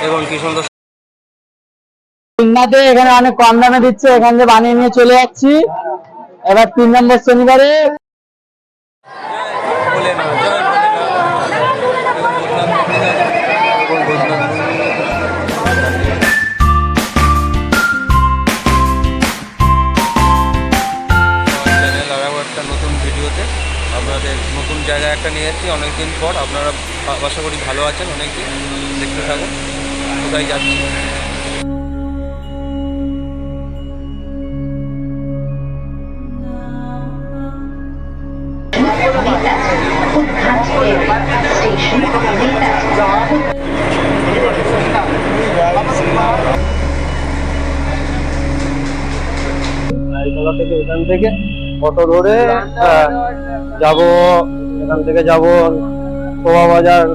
দেখুন কি সুন্দর এখানে অনেক কম দামে দিচ্ছে, এখান থেকে বানিয়ে নিয়ে চলে যাচ্ছি। এবার তিন নম্বর শনিবারে জায়গায় একটা নিয়ে যাচ্ছি অনেকদিন পর আপনারা আশা করি ভালো আছেন, অনেকদিন দেখতে থাকুন। কোথায় যাচ্ছি? থেকে থেকে অটো ধরে যাব এখান থেকে যাব শোভা বাজার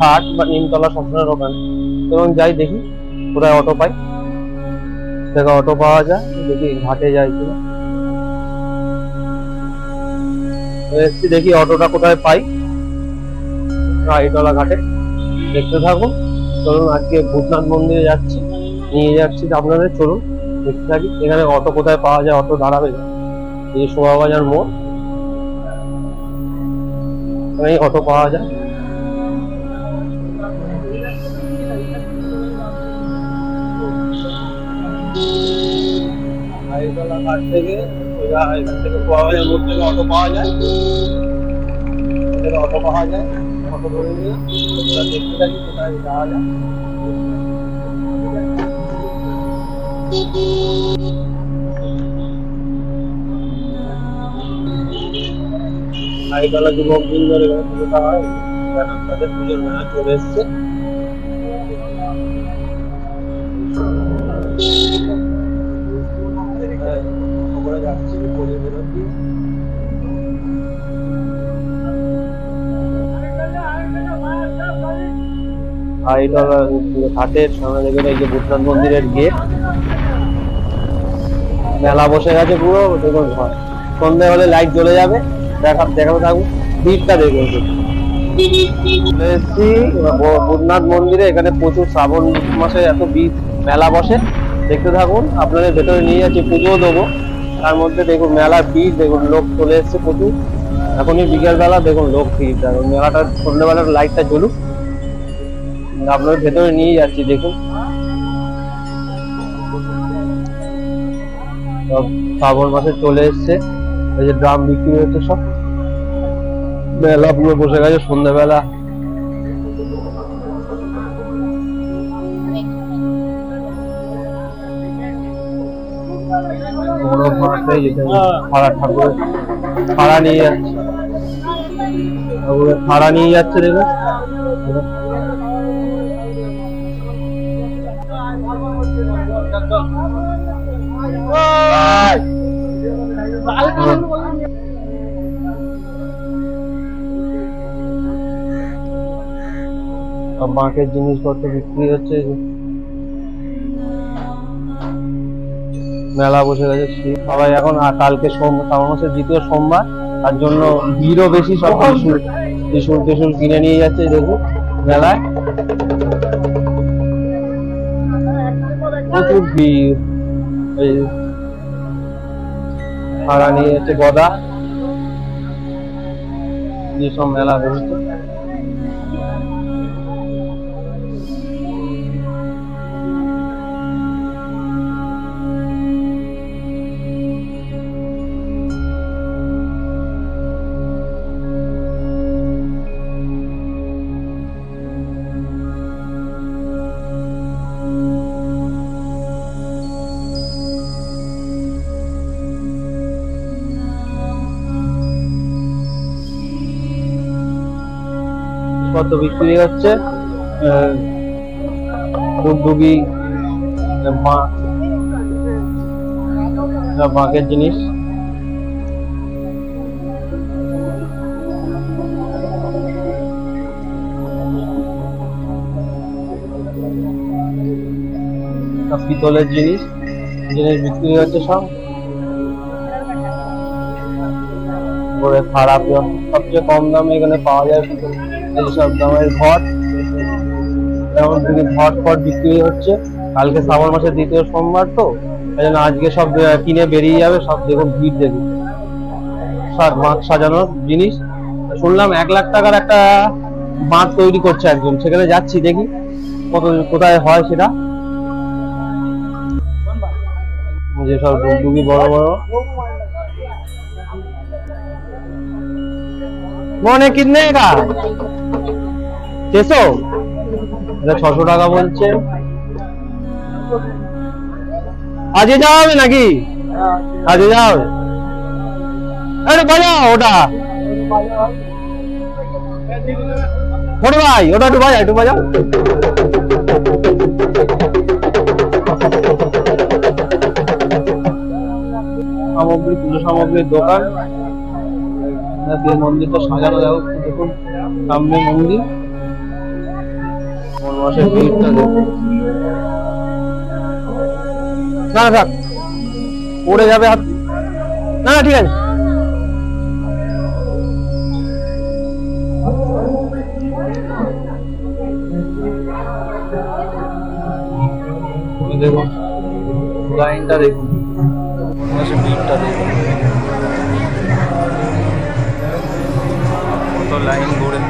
ঘাট বা নিমতলা স্বপ্নের ওখানে। এবং যাই দেখি, কোথায় অটো পাই। থেকে অটো পাওয়া যায়, দেখি ঘাটে যাই কিনা। এসছি দেখি অটোটা কোথায় পাই। রাইটলা ঘাটে। দেখতে থাকুন। চলুন, আজকে ভূতনাথ মন্দিরে যাচ্ছি। নিয়ে যাচ্ছি আপনাদের, চলুন, দেখতে থাকি। এখানে অটো কোথায় পাওয়া যায় অটো দাঁড়াবে। এই শোভাবাজার মোড়। এখানে অটো পাওয়া যায় আইতলা ঘাট থেকে সোজা এখান থেকে শোভাবাজার মোড় থেকে অটো পাওয়া যায় এখান থেকে অটো পাওয়া যায় অটো ধরে নিয়ে ওটা দেখতে থাকি কোথায় যাওয়া যায় যুবক এখানে পুজোর মেলা চলে এসছে। ঘাটের সামনে এই যে ভূতনাথ মন্দিরের গেট। মেলা বসে গেছে পুরো, দেখুন ঘর। সন্ধে হলে লাইট জ্বলে যাবে। দেখা দেখাতে থাকুন ভিড়টা দেখুন এসেছি ভূতনাথ মন্দিরে এখানে প্রচুর শ্রাবণ মাসে এত ভিড়, মেলা বসে। দেখতে থাকুন, আপনাদের ভেতরে নিয়ে যাচ্ছি পুজো দেবো। তার মধ্যে দেখুন মেলার ভিড়, দেখুন লোক চলে এসছে প্রচুর। এখনই বিকেলবেলা দেখুন লোক ভিড়, দেখুন মেলাটা, সন্ধ্যেবেলার লাইটটা জ্বলুক। আপনাদের ভেতরে নিয়ে যাচ্ছি, দেখুন। শ্রাবণ মাসে চলে এসছে। এই যে ড্রাম বিক্রি হচ্ছে সব। মেলা পুরো বসে গেছে সন্ধ্যাবেলা। বড় মাঠে যেখানে ফাড়া ঠাকুর ফাড়া নিয়ে যাচ্ছে। ফাড়া নিয়ে যাচ্ছে দেখুন। বাঁকের জিনিসপত্র বিক্রি হচ্ছে মেলা বসে গেছে সবাই এখন কালকে সোম শ্রাবণ মাসের দ্বিতীয় সোমবার, তার জন্য ভিড়ও বেশি, সব ত্রিশুল ত্রিশুল টিশুল কিনে নিয়ে যাচ্ছে, দেখুন, মেলায়। প্রচুর ভিড়, এই ভাড়া নিয়ে যাচ্ছে গদা। যেসব মেলা বসছে কত বিক্রি হচ্ছে? বাঁক বাঁকের জিনিস। পিতলের জিনিস জিনিস বিক্রি হচ্ছে সব। করে খারাপ, সবচেয়ে কম দামে এখানে পাওয়া যায় পিতল। এইসব দামের ঘট যেমন দিকে ফট বিক্রি হচ্ছে। কালকে শ্রাবণ মাসের দ্বিতীয় সোমবার তো, এই জন্য আজকে সব কিনে বেরিয়ে যাবে, সব দেখুন ভিড় দেখুন। মাছ সাজানোর জিনিস। শুনলাম এক লাখ টাকার একটা বাঁধ তৈরি করছে একজন, সেখানে যাচ্ছি দেখি কত, কোথায় হয় সেটা। যে সব ডুগডুগি বড় বড়। মনে কিনে का ছশো এটা ছশো টাকা বলছে। আজকে যাওয়া হবে নাকি? আজকে যাওয়া হবে। আরে বাজাও ওটা। ছোট ভাই, ওটা একটু বাজাও একটু বাজাও। সামগ্রী, পুজো সামগ্রীর দোকান। এই মন্দিরটা সাজানো দেখো দেখুন, সামনে মন্দির। মাসের না, থাক, পড়ে যাবে হাত না, ঠিক আছে। দেখুন লাইনটা দেখুন। দেখুন কত লাইন ঘুরে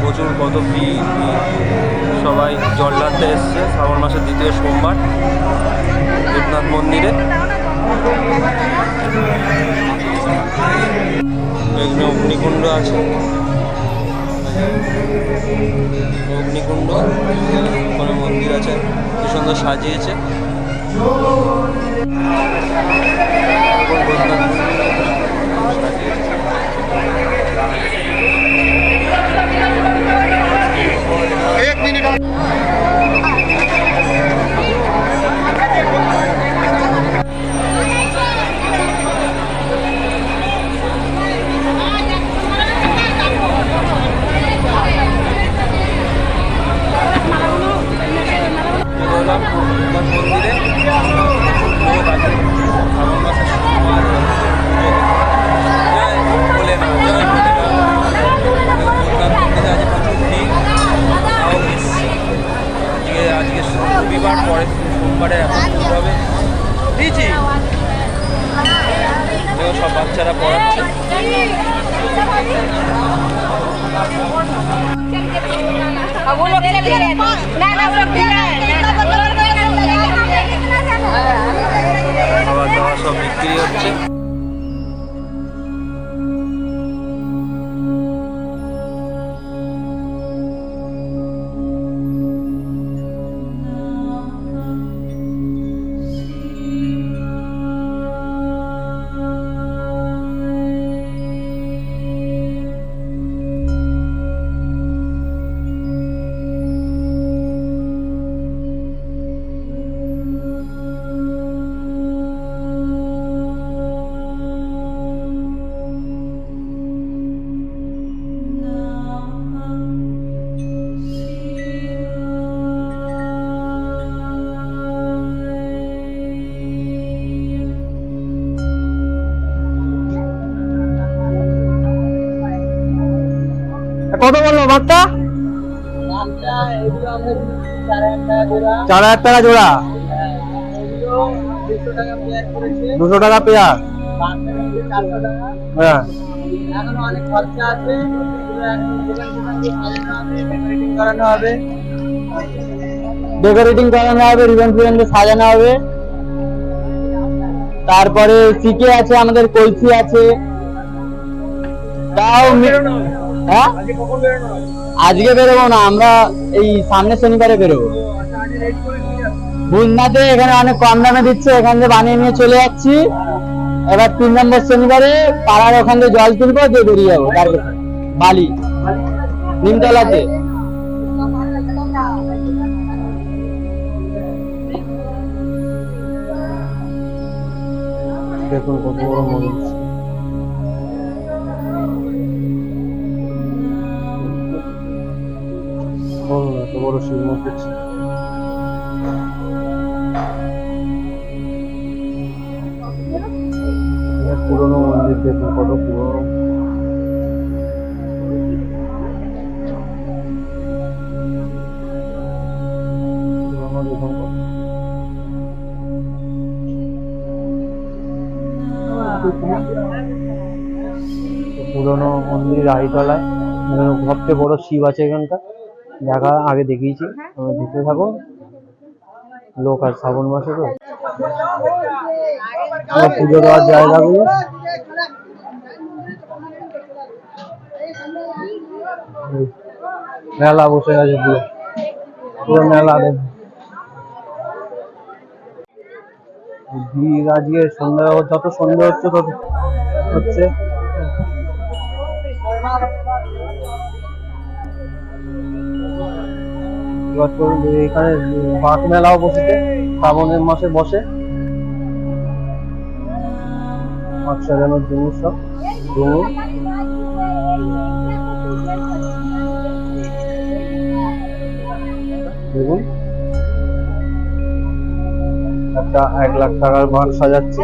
প্রচুর কত ভিড়। সবাই জল ঢালতে এসছে, শ্রাবণ মাসের দ্বিতীয় সোমবার, দেবনাথ মন্দিরে। এখানে অগ্নিকুণ্ড আছে। অগ্নিকুণ্ড, ওখানে মন্দির আছে, কি সুন্দর সাজিয়েছে। সাজিয়েছে। Gracias. খাবার দাবার সব বিক্রি হচ্ছে। চার হাজার টাকা জোড়া। দুশো টাকা পেয়ার। হ্যাঁ। অনেক খরচা আছে হবে ডেকোরেটিং করানো হবে রিবন ফিবন সাজানো হবে। তারপরে সিকে আছে আমাদের কলসি আছে। তাও হ্যাঁ? আজকে বেরোবো না, আমরা এই সামনের শনিবারে বেরোবো। বুন্দাতে এখানে অনেক কম দামে দিচ্ছে, এখান থেকে বানিয়ে নিয়ে চলে যাচ্ছি। এবার তিন নম্বর শনিবারে পাড়ার ওখান থেকে জল তুলবো, দিয়ে বেরিয়ে যাব। তারপরে বালি। নিমতলাতে। দেখুন কত বড় বলো না তো বড় শিব মন্দির পুরনো মন্দির দেখুন কত পুরনো। পুরনো মন্দির রাহিতলায় সবচেয়ে বড় শিব আছে এখানটা দেখা আগে দেখিয়েছি। তোমরা দেখতে থাকো। লোক আর শ্রাবণ মাসে তো। পুজো দেওয়ার জায়গাগুলো মেলা বসে গেছে পুরো। পুরো মেলা ভিড় আজকে সন্ধ্যা যত সন্ধ্যা হচ্ছে তত হচ্ছে। এখানে বাঁক মেলাও বসেছে, শ্রাবণের মাসে বসে। মাছ সাজানোর জিনিস সব ডুমুর দেখুন। একটা এক লাখ টাকার বাঁক সাজাচ্ছে।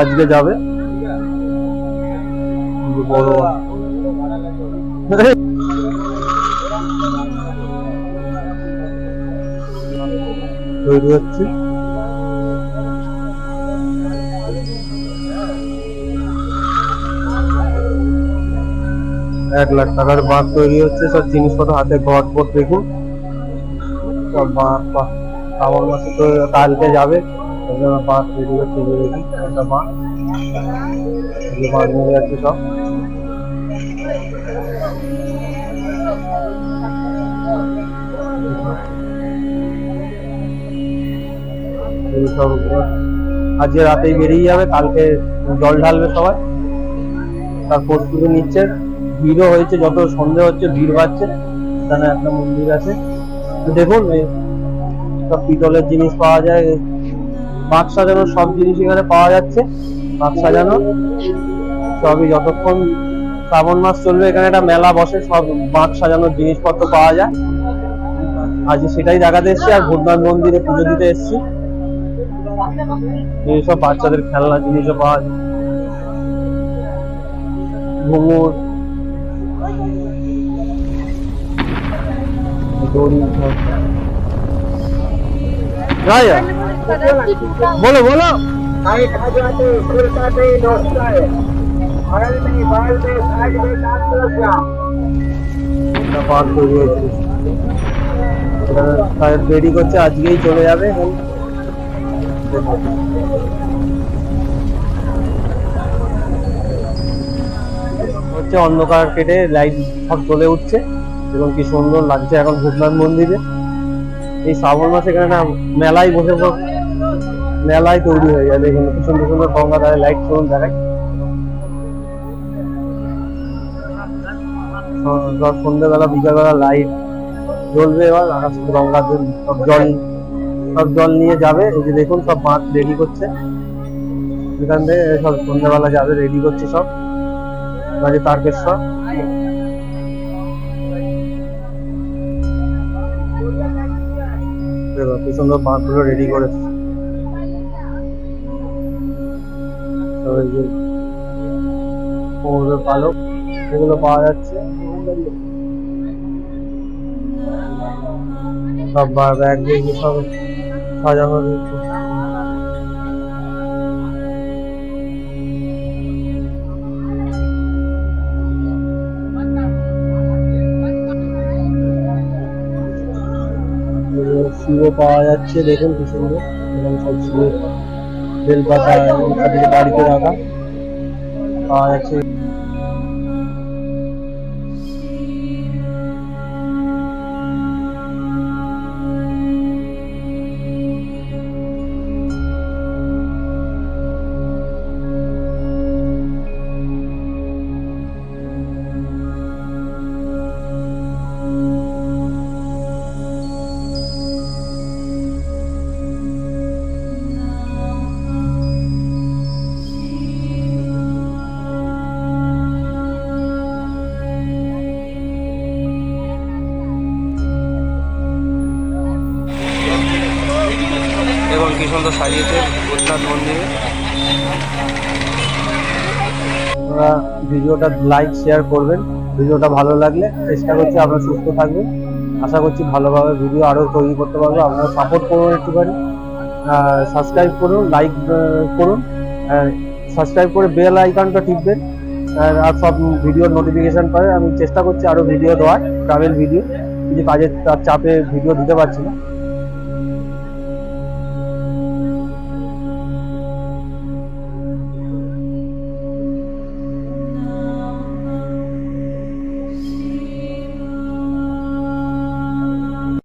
আজকে যাবে। বড়। এক লাখ টাকার বাঁধ তৈরি হচ্ছে। সব জিনিসপত্র হাতে ঘট পট দেখুন শ্রাবণ মাসে তো কালকে যাবে। বাঁধ তৈরি হচ্ছে একটা বাঁধ। বাঁধ মিলে যাচ্ছে সব। আজকে রাতেই বেরিয়ে যাবে, কালকে জল ঢালবে সবাই। তার প্রস্তুতি নিচ্ছে। ভিড়ও হয়েছে, যত সন্ধে হচ্ছে, ভিড় বাড়ছে। এখানে একটা মন্দির আছে। দেখুন সব পিতলের জিনিস পাওয়া যায়। বাঁক সাজানোর সব জিনিস এখানে পাওয়া যাচ্ছে। বাঁক সাজানো। সবই যতক্ষণ শ্রাবণ মাস চলবে, এখানে একটা মেলা বসে, সব বাঁক সাজানোর জিনিসপত্র পাওয়া যায়। আজ সেটাই দেখাতে এসছি, আর ভূতনাথ মন্দিরে পুজো দিতে এসছি। এইসব বাচ্চাদের খেলনা জিনিসও পাওয়া যায় ঘুমুর দড়ি রায়া বলো বলো পার করে দিয়েছি তাদের দেরি করছে আজকেই চলে যাবে হচ্ছে অন্ধকার কেটে লাইট সব জ্বলে উঠছে এবং কি সুন্দর লাগছে এখন ভূতনাথ মন্দিরে। এই শ্রাবণ মাসে এখানে মেলায় বসে বসে মেলায় তৈরি হয়ে যাবে এখানে কি সুন্দর সুন্দর গঙ্গা ধারে লাইট চলুন দেখায় সব সন্ধ্যেবেলা, বিকালবেলা লাইট জ্বলবে এবার, আকাশ গঙ্গা জল সব জল নিয়ে যাবে, এই যে দেখুন সব মাছ রেডি করছে। এখান থেকে সব সন্ধ্যেবেলা যাবে রেডি করছে সব। বাজে তারকেশ্বর। কি সুন্দর বাঁধগুলো রেডি করেছে। পালক, এগুলো পাওয়া যাচ্ছে। সব ব্যাগ দিয়ে সব রয়েছে পাওয়া যাচ্ছে দেখুন কি সুন্দর। সব শিবের বেলপাতা এবং বাড়িতে রাখা। পাওয়া যাচ্ছে। ভিডিওটা লাইক, শেয়ার করবেন। ভিডিওটা ভালো লাগলে চেষ্টা করছি আপনারা সুস্থ থাকবেন। আশা করছি ভালোভাবে ভিডিও আরও তৈরি করতে পারব। আপনারা সাপোর্ট করুন একটুখানি সাবস্ক্রাইব করুন লাইক করুন। সাবস্ক্রাইব করে বেল আইকনটা টিপবেন। আর সব ভিডিওর নোটিফিকেশন পাবে। আমি চেষ্টা করছি আরও ভিডিও দেওয়ার ট্রাভেল ভিডিও কিন্তু কাজের চাপে ভিডিও দিতে পারছি না।